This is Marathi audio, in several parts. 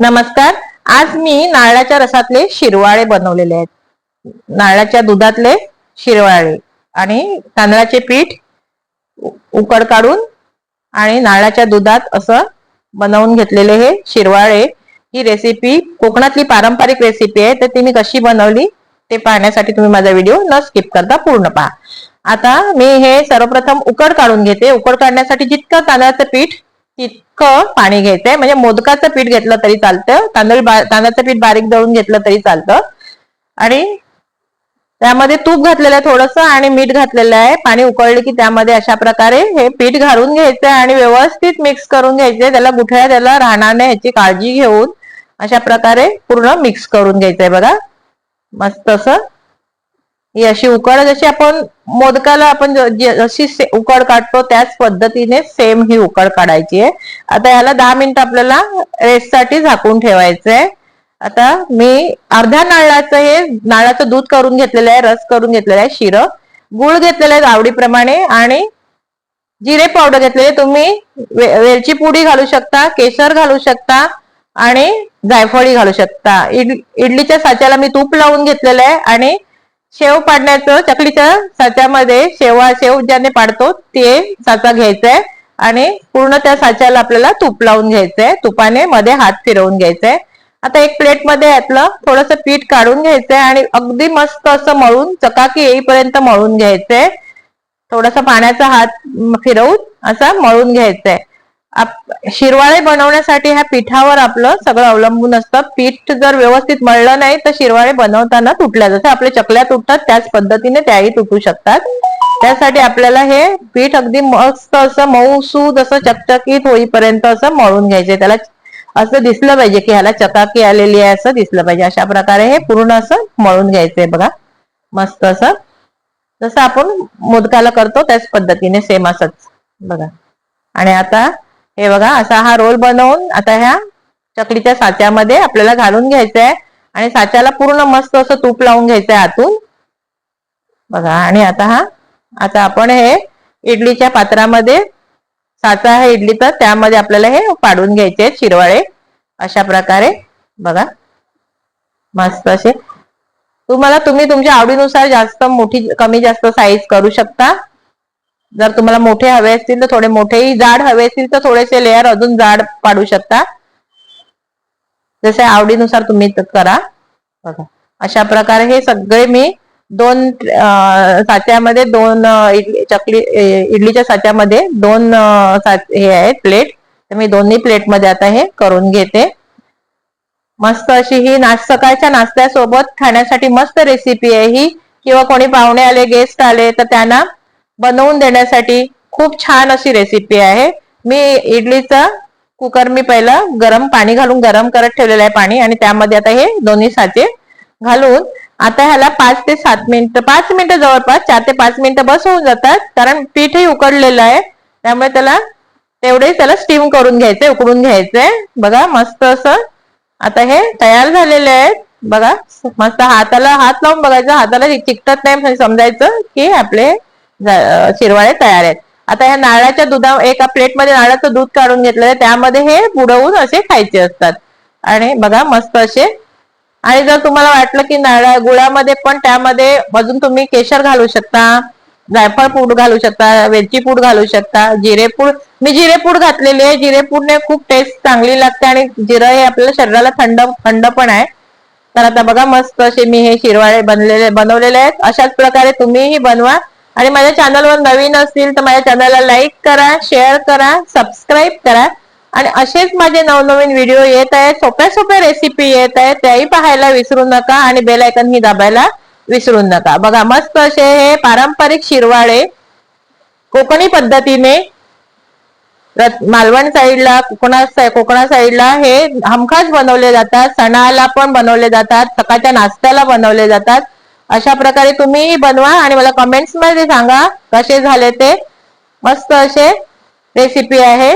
नमस्कार. आज मी नारळाच्या रसातले शिरवाळे बनवलेले आहेत. नारळाच्या दुधातले शिरवाळे आणि तांदळाचे पीठ उ- उकड काढून आणि नारळाच्या दुधात असं बनवून घेतलेले हे शिरवाळे. ही रेसिपी कोकणातली पारंपरिक रेसिपी आहे. तर ती मी कशी बनवली ते पाहण्यासाठी तुम्ही माझा व्हिडिओ न स्किप करता पूर्ण पहा. आता मी हे सर्वप्रथम उकड काढून घेते. उकड काढण्यासाठी जितकं तांदळाचं पीठ तितकं पाणी घ्यायचंय म्हणजे मोदकाचं पीठ घेतलं तरी चालतं. तांदूळ तांदळाचं पीठ बारीक दळून घेतलं तरी चालतं. आणि त्यामध्ये तूप घातलेलं आहे थोडस आणि मीठ घातलेलं आहे. पाणी उकळले की त्यामध्ये अशा प्रकारे हे पीठ घालून घ्यायचंय आणि व्यवस्थित मिक्स करून घ्यायचंय त्याला गुठळ्या त्याला राहणार नाही ह्याची काळजी घेऊन अशा प्रकारे पूर्ण मिक्स करून घ्यायचंय बघा. मस्त असं ही अशी उकड जशी आपण मोदकाला आपण जशी उकड काढतो त्याच पद्धतीने सेम ही उकड काढायची आहे. आता ह्याला दहा मिनिट आपल्याला रेस्टसाठी झाकून ठेवायचं आहे. आता मी अर्ध्या नारळाचं हे नारळाचं दूध करून घेतलेलं आहे रस करून घेतलेला आहे शिरं. गुळ घेतलेलं आहे आवडीप्रमाणे आणि जिरे पावडर घेतलेले. तुम्ही वे- वेलची पुडी घालू शकता केसर घालू शकता आणि जायफळी घालू शकता. इड- इडलीच्या साच्याला मी तूप लावून घेतलेलं आहे आणि शेव पाडण्याचं चकलीच्या साच्यामध्ये शेवा शेव ज्याने पाडतो ते साचा घ्यायचाय. आणि पूर्ण त्या साच्याला आपल्याला तूप लावून घ्यायचंय. तुपाने मध्ये हात फिरवून घ्यायचंय. आता एक प्लेटमध्ये यातलं थोडस पीठ काढून घ्यायचंय आणि अगदी मस्त असं मळून चकाकी येईपर्यंत मळून घ्यायचंय. थोडासा पाण्याचा हात फिरवून असा मळून घ्यायचंय. शिरवाळे बनवण्यासाठी ह्या पिठावर आपलं सगळं अवलंबून असतं. पीठ जर व्यवस्थित मळलं नाही तर शिरवाळे बनवताना तुटल्या जसं आपले चकल्या तुटतात त्याच पद्धतीने त्याही तुटू शकतात. त्यासाठी आपल्याला हे पीठ अगदी मस्त असं मऊसूद असं चकचकीत होईपर्यंत असं मळून घ्यायचे. त्याला असं दिसलं पाहिजे की ह्याला चकाकी आलेली आहे असं दिसलं पाहिजे. अशा प्रकारे हे पूर्ण असं मळून घ्यायचंय बघा. मस्त असं. जसं आपण मोदकाला करतो त्याच पद्धतीने सेम असंच. बघा. आणि आता हे बघा असा हा रोल बनवून आता ह्या चकलीच्या साच्यामध्ये आपल्याला घालून घ्यायचं आहे आणि साच्याला पूर्ण मस्त असं तूप लावून घ्यायचं आहे आतून. बघा आणि आता हा आता आपण हे इडलीच्या पात्रामध्ये साचा आहे इडली तर त्यामध्ये आपल्याला हे पाडून घ्यायचे आहेत शिरवाळे अशा प्रकारे. बघा मस्त असे. तुम्हाला तुम्ही तुमच्या आवडीनुसार जास्त मोठी कमी जास्त साईज करू शकता. जर तुम्हाला मोठे हवे असतील तर थोडे मोठेही जाड हवे असतील तर थोडेसे लेअर अजून जाड पाडू शकता. जसे आवडीनुसार तुम्ही करा. बघा अशा प्रकारे हे सगळे मी दोन साच्यामध्ये दोन इडली चकली इडलीच्या साच्यामध्ये दोन हे आहेत प्लेट तर मी दोन्ही प्लेटमध्ये आता हे करून घेते. मस्त अशी ही नाश्ता सकाळच्या नाश्त्यासोबत खाण्यासाठी मस्त रेसिपी आहे ही. किंवा कोणी पाहुणे आले गेस्ट आले तर त्यांना बनवून देण्यासाठी खूप छान अशी रेसिपी आहे. मी इडलीचा कुकर मी पहिला गरम पाणी घालून गरम करत ठेवलेलं आहे पाणी आणि त्यामध्ये आता हे दोन्ही साचे घालून आता ह्याला पाच ते सात मिनिटं पाच मिनिटं जवळपास चार ते पाच मिनिटं बस होऊन जातात. कारण पीठही उकडलेलं आहे. त्यामुळे त्याला तेवढे त्याला स्टीम करून घ्यायचंय उकडून घ्यायचंय. बघा मस्त असं आता हे तयार झालेले आहेत. बघा मस्त हाताला हात लावून बघायचं. हाताला चिकटत नाही समजायचं की आपले शिरवाळे तयार आहेत. आता ह्या नारळाच्या दुधा एका प्लेटमध्ये नारळाचं दूध काढून घेतलेलं आहे. त्यामध्ये हे बुडवून असे खायचे असतात. आणि बघा मस्त असे. आणि जर तुम्हाला वाटलं की नारळ गुळामध्ये पण त्यामध्ये अजून तुम्ही केशर घालू शकता जायफळ पूड घालू शकता वेलची पूड घालू शकता जिरेपूड मी जिरेपूड घातलेली आहे. जिरेपूडने खूप टेस्ट चांगली लागते आणि जिरं हे आपल्या शरीराला थंड थंड पण आहे. तर आता बघा मस्त असे मी हे शिरवाळे बनलेले बनवलेले आहेत. अशाच प्रकारे तुम्हीही बनवा. आणि माझ्या चॅनलवर नवीन असतील तर माझ्या चॅनलला लाईक करा शेअर करा सबस्क्राईब करा. आणि असेच माझे नवनवीन व्हिडिओ येत आहेत सोप्या सोप्या रेसिपी येत आहेत त्याही पाहायला विसरू नका आणि बेलायकन ही दाबायला विसरू नका. बघा मस्त असे हे पारंपरिक शिरवाळे कोकणी पद्धतीने रत- मालवण साईडला कोकणा कोकणा साईडला हे हमखास बनवले जातात सणाला पण बनवले जातात सकाळच्या नाश्त्याला बनवले जातात. अशा प्रकारे तुम्ही बनवा आणि मला कमेंट्समध्ये सांगा कसे झाले ते. मस्त असे रेसिपी आहे.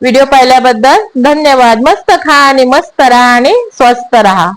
व्हिडिओ पाहिल्याबद्दल धन्यवाद. मस्त खा आणि मस्त राहा आणि स्वस्त राहा.